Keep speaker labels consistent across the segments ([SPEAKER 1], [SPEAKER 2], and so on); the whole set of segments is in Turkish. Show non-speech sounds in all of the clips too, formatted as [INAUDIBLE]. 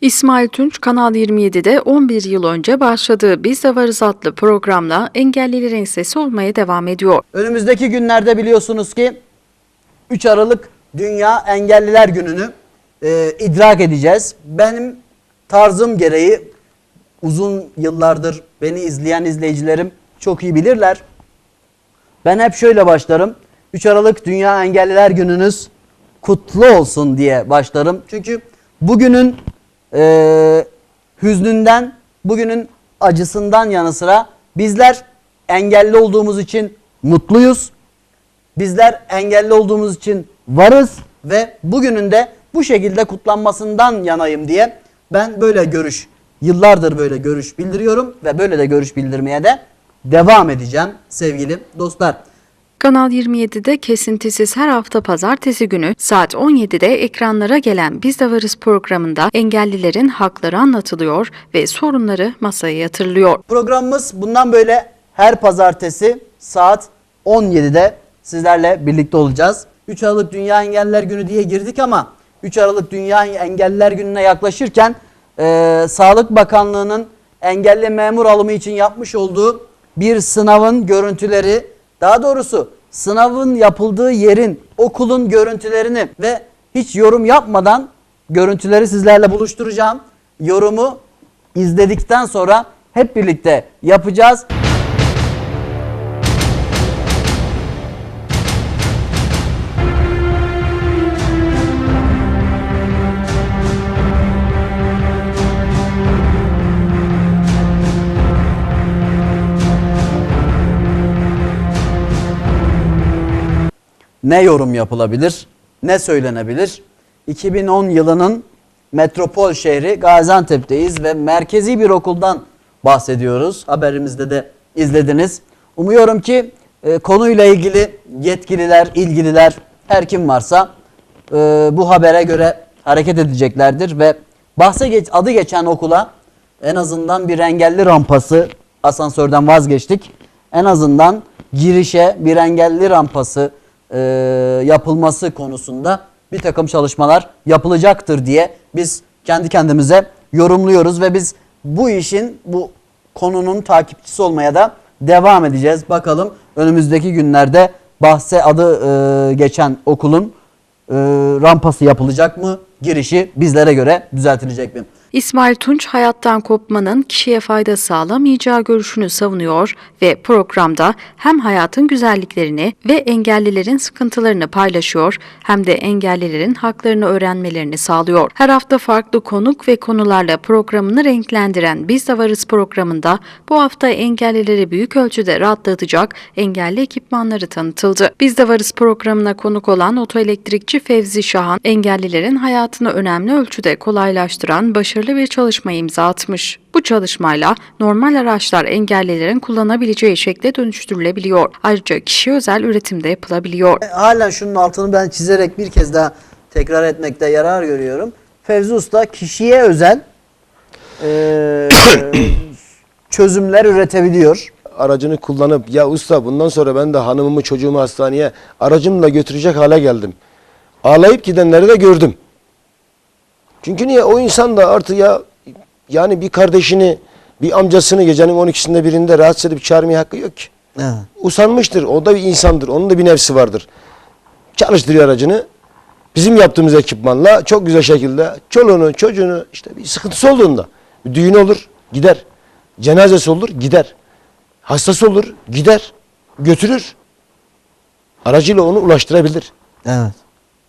[SPEAKER 1] İsmail Tunç Kanal 27'de 11 yıl önce başladığı Biz de Varız adlı programla engellilerin sesi olmaya devam ediyor.
[SPEAKER 2] Önümüzdeki günlerde biliyorsunuz ki 3 Aralık Dünya Engelliler Günü'nü e, idrak edeceğiz. Benim tarzım gereği uzun yıllardır beni izleyen izleyicilerim çok iyi bilirler. Ben hep şöyle başlarım. 3 Aralık Dünya Engelliler Gününüz kutlu olsun diye başlarım. Çünkü bugünün e, hüznünden, bugünün acısından yanı sıra bizler engelli olduğumuz için mutluyuz. Bizler engelli olduğumuz için varız ve bugünün de bu şekilde kutlanmasından yanayım diye ben böyle görüş, yıllardır böyle görüş bildiriyorum ve böyle de görüş bildirmeye de devam edeceğim sevgili dostlar.
[SPEAKER 1] Kanal 27'de kesintisiz her hafta pazartesi günü saat 17'de ekranlara gelen Biz de Varız programında engellilerin hakları anlatılıyor ve sorunları masaya yatırılıyor.
[SPEAKER 2] Programımız bundan böyle her pazartesi saat 17'de sizlerle birlikte olacağız. 3 Aralık Dünya Engelliler Günü diye girdik ama 3 Aralık Dünya Engelliler Günü'ne yaklaşırken e, Sağlık Bakanlığı'nın engelli memur alımı için yapmış olduğu bir sınavın görüntüleri, daha doğrusu sınavın yapıldığı yerin, okulun görüntülerini ve hiç yorum yapmadan görüntüleri sizlerle buluşturacağım. Yorumu izledikten sonra hep birlikte yapacağız. Ne yorum yapılabilir, ne söylenebilir? 2010 yılının metropol şehri Gaziantep'teyiz ve merkezi bir okuldan bahsediyoruz. Haberimizde de izlediniz. Umuyorum ki e, konuyla ilgili yetkililer, ilgililer, her kim varsa e, bu habere göre hareket edeceklerdir ve bahse geç, adı geçen okula en azından bir engelli rampası asansörden vazgeçtik. En azından girişe bir engelli rampası e, yapılması konusunda bir takım çalışmalar yapılacaktır diye biz kendi kendimize yorumluyoruz ve biz bu işin bu konunun takipçisi olmaya da devam edeceğiz. Bakalım önümüzdeki günlerde bahse adı e, geçen okulun e, rampası yapılacak mı? Girişi bizlere göre düzeltilecek mi?
[SPEAKER 1] İsmail Tunç hayattan kopmanın kişiye fayda sağlamayacağı görüşünü savunuyor ve programda hem hayatın güzelliklerini ve engellilerin sıkıntılarını paylaşıyor hem de engellilerin haklarını öğrenmelerini sağlıyor. Her hafta farklı konuk ve konularla programını renklendiren Biz de Varız programında bu hafta engellileri büyük ölçüde rahatlatacak engelli ekipmanları tanıtıldı. Biz de Varız programına konuk olan otoelektrikçi Fevzi Şahan, engellilerin hayatını önemli ölçüde kolaylaştıran başarılı bir çalışmaya imza atmış. Bu çalışmayla normal araçlar engellilerin kullanabileceği şekle dönüştürülebiliyor. Ayrıca kişi özel üretimde yapılabiliyor.
[SPEAKER 2] E, Halen şunun altını ben çizerek bir kez daha tekrar etmekte yarar görüyorum. Fevzi Usta kişiye özel e, [COUGHS] çözümler üretebiliyor.
[SPEAKER 3] aracını kullanıp ya usta bundan sonra ben de hanımımı çocuğumu hastaneye aracımla götürecek hale geldim. Ağlayıp gidenleri de gördüm. Çünkü niye o insan da artık ya yani bir kardeşini bir amcasını gecenin 12'sinde birinde rahatsız edip çağırmaya hakkı yok ki.
[SPEAKER 2] Evet.
[SPEAKER 3] Usanmıştır. O da bir insandır. Onun da bir nefsi vardır. Çalıştırıyor aracını. Bizim yaptığımız ekipmanla çok güzel şekilde çoluğunu, çocuğunu işte bir sıkıntısı olduğunda bir düğün olur, gider. Cenazesi olur, gider. Hastası olur, gider. Götürür. Aracıyla onu ulaştırabilir.
[SPEAKER 2] Evet.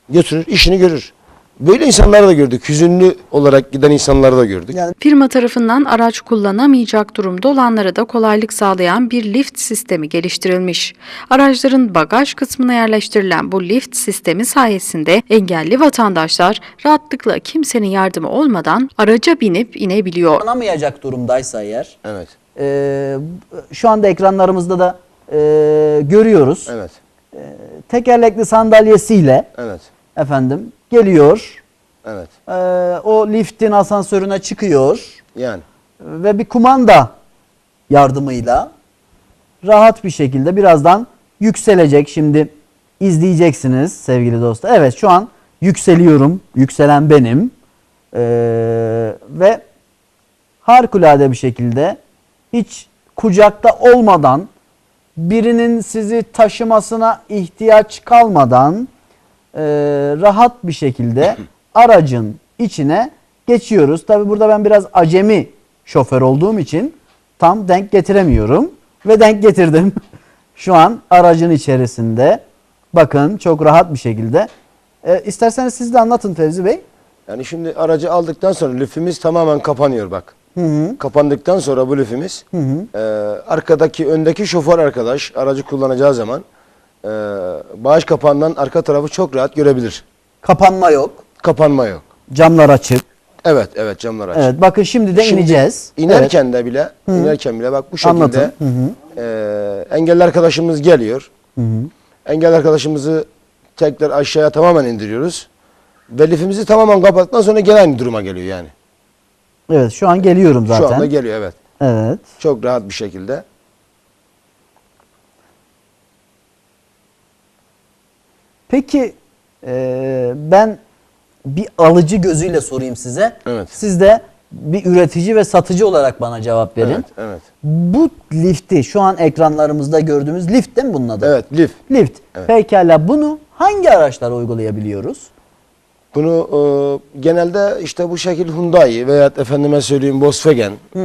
[SPEAKER 3] Götürür, işini görür. Böyle insanları da gördük. Hüzünlü olarak giden insanları da gördük.
[SPEAKER 2] Yani
[SPEAKER 1] Firma tarafından araç kullanamayacak durumda olanlara da kolaylık sağlayan bir lift sistemi geliştirilmiş. Araçların bagaj kısmına yerleştirilen bu lift sistemi sayesinde engelli vatandaşlar rahatlıkla kimsenin yardımı olmadan araca binip inebiliyor.
[SPEAKER 2] kullanamayacak durumdaysa eğer
[SPEAKER 3] Evet.
[SPEAKER 2] e, şu anda ekranlarımızda da e, görüyoruz.
[SPEAKER 3] Evet.
[SPEAKER 2] Tekerlekli sandalyesiyle
[SPEAKER 3] Evet.
[SPEAKER 2] Efendim geliyor.
[SPEAKER 3] Evet.
[SPEAKER 2] E, o liftin asansörüne çıkıyor.
[SPEAKER 3] Yani.
[SPEAKER 2] ve bir kumanda yardımıyla rahat bir şekilde birazdan yükselecek. Şimdi izleyeceksiniz sevgili dostlar. Evet şu an yükseliyorum. Yükselen benim. Ee, harikulade bir şekilde hiç kucakta olmadan birinin sizi taşımasına ihtiyaç kalmadan e, rahat bir şekilde [CLEARS THROAT] aracın içine geçiyoruz. Tabi burada ben biraz acemi şoför olduğum için tam denk getiremiyorum ve denk getirdim. [LAUGHS] Şu an aracın içerisinde bakın çok rahat bir şekilde. E, isterseniz siz de anlatın Fevzi Bey.
[SPEAKER 3] Yani şimdi aracı aldıktan sonra lifimiz tamamen kapanıyor bak. Kapandıktan sonra bu lifimiz e, arkadaki öndeki şoför arkadaş aracı kullanacağı zaman e, bağış kapağından arka tarafı çok rahat görebilir.
[SPEAKER 2] Kapanma yok.
[SPEAKER 3] Kapanma yok.
[SPEAKER 2] Camlar açık.
[SPEAKER 3] Evet evet camlar açık.
[SPEAKER 2] Evet bakın şimdi de
[SPEAKER 3] Şimdi
[SPEAKER 2] ineceğiz.
[SPEAKER 3] İnerken de bile inerken bile bak bu şekilde
[SPEAKER 2] Anlatın. Hı
[SPEAKER 3] e, engelli arkadaşımız geliyor. Engelli arkadaşımızı tekrar aşağıya tamamen indiriyoruz. Ve lifimizi tamamen kapattıktan sonra gene aynı duruma geliyor yani.
[SPEAKER 2] Evet şu an geliyorum zaten.
[SPEAKER 3] Şu anda geliyor evet.
[SPEAKER 2] Evet.
[SPEAKER 3] Çok rahat bir şekilde.
[SPEAKER 2] Peki e, ben bir alıcı gözüyle sorayım size.
[SPEAKER 3] Evet.
[SPEAKER 2] Siz de bir üretici ve satıcı olarak bana cevap verin.
[SPEAKER 3] Evet, evet.
[SPEAKER 2] Bu lifti şu an ekranlarımızda gördüğümüz lift değil mi bunun adı?
[SPEAKER 3] Evet, lif.
[SPEAKER 2] Lift.
[SPEAKER 3] Evet.
[SPEAKER 2] Pekala bunu hangi araçlara uygulayabiliyoruz?
[SPEAKER 3] Bunu e, genelde işte bu şekil Hyundai veya efendime söyleyeyim Volkswagen, e,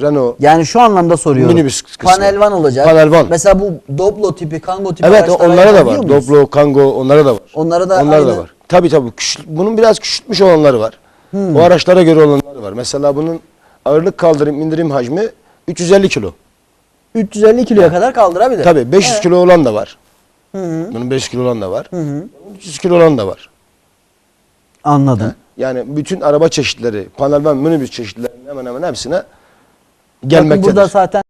[SPEAKER 3] Renault.
[SPEAKER 2] Yani şu anlamda soruyorum.
[SPEAKER 3] Minibüs kısmı.
[SPEAKER 2] Panel van olacak.
[SPEAKER 3] Panel van.
[SPEAKER 2] Mesela bu Doblo tipi, Kango tipi
[SPEAKER 3] Evet onlara da var. Doblo, Kango onlara da var.
[SPEAKER 2] Onlara da
[SPEAKER 3] Onlara da
[SPEAKER 2] aynı-
[SPEAKER 3] var. Tabii tabii. Bunun biraz küçültmüş olanları var.
[SPEAKER 2] Hmm.
[SPEAKER 3] O araçlara göre olanları var. Mesela bunun ağırlık kaldırım indirim hacmi 350 kilo.
[SPEAKER 2] 350 kiloya kadar kaldırabilir.
[SPEAKER 3] Tabii 500 kilo olan da var. Bunun 500 kilo olan da var. 300 kilo olan da var.
[SPEAKER 2] Anladım.
[SPEAKER 3] Yani bütün araba çeşitleri, panel van minibüs çeşitlerinin hemen hemen hepsine
[SPEAKER 2] Bakın
[SPEAKER 3] gelmektedir.
[SPEAKER 2] burada zaten